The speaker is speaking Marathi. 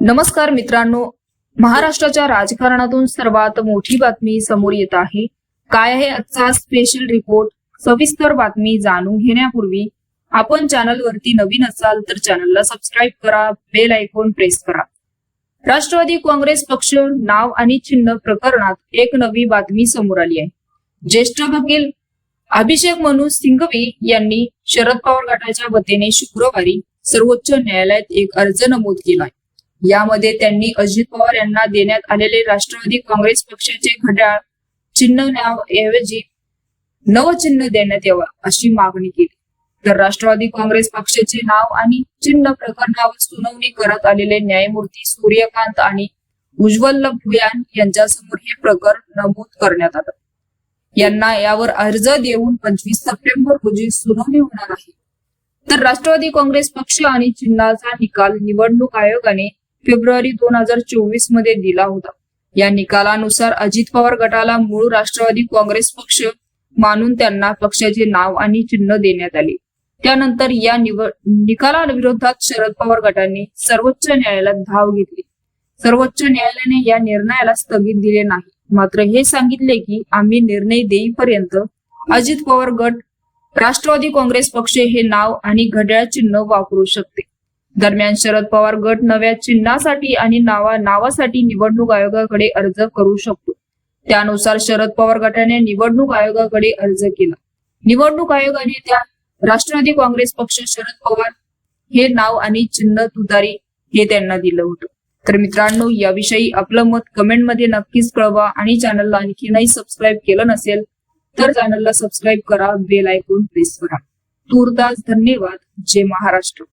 नमस्कार मित्रांनो. महाराष्ट्राच्या राजकारणातून सर्वात मोठी बातमी समोर येत आहे. काय आहे आजचा स्पेशल रिपोर्ट सविस्तर बातमी जाणून घेण्यापूर्वी आपण चॅनलवरती नवीन असाल तर चॅनलला सबस्क्राईब करा बेल आयकॉन प्रेस करा. राष्ट्रवादी काँग्रेस पक्ष नाव आणि चिन्ह प्रकरणात एक नवी बातमी समोर आली आहे. ज्येष्ठ वकील अभिषेक मनु सिंघवी यांनी शरद पवार गटाच्या वतीने शुक्रवारी सर्वोच्च न्यायालयात एक अर्ज नमूद केला आहे. यामध्ये त्यांनी अजित पवार यांना देण्यात आलेले राष्ट्रवादी काँग्रेस पक्षाचे घड्याळ चिन्ह नाव ऐवजी नवचिन्ह देण्यात यावं अशी मागणी केली. तर राष्ट्रवादी काँग्रेस पक्षाचे नाव आणि चिन्ह प्रकरणावर सुनावणी करत आलेले न्यायमूर्ती सूर्यकांत आणि उज्ज्वल भुयान यांच्यासमोर हे प्रकरण नमूद करण्यात आलं. यांना यावर अर्ज देऊन पंचवीस सप्टेंबर रोजी सुनावणी होणार आहे. तर राष्ट्रवादी काँग्रेस पक्ष आणि चिन्हाचा निकाल निवडणूक आयोगाने फेब्रुवारी दोन हजार चोवीसमध्ये दिला होता. या निकालानुसार अजित पवार गटाला मूळ राष्ट्रवादी काँग्रेस पक्ष मानून त्यांना पक्षाचे नाव आणि चिन्ह देण्यात आले. त्यानंतर या निवड निकालाविरोधात शरद पवार गटाने सर्वोच्च न्यायालयात धाव घेतली. सर्वोच्च न्यायालयाने या निर्णयाला स्थगित दिले नाही. मात्र हे सांगितले की आम्ही निर्णय देईपर्यंत अजित पवार गट राष्ट्रवादी काँग्रेस पक्ष हे नाव आणि घड्याळ चिन्ह वापरू शकते. दरम्यान शरद पवार गट नव्या चिन्हासाठी आणि नावा नावासाठी निवडणूक आयोगाकडे अर्ज करू शकतो. त्यानुसार शरद पवार गटाने निवडणूक आयोगाकडे अर्ज केला. निवडणूक आयोगाने त्या राष्ट्रवादी काँग्रेस पक्ष शरद पवार हे नाव आणि चिन्ह तुतारी हे त्यांना दिलं होतं. तर मित्रांनो याविषयी आपलं मत कमेंटमध्ये नक्कीच कळवा आणि चॅनलला आणखीनही सबस्क्राईब केलं नसेल तर चॅनलला सबस्क्राईब करा बेल ऐकून प्रेस करा. तूर्तास धन्यवाद. जय महाराष्ट्र.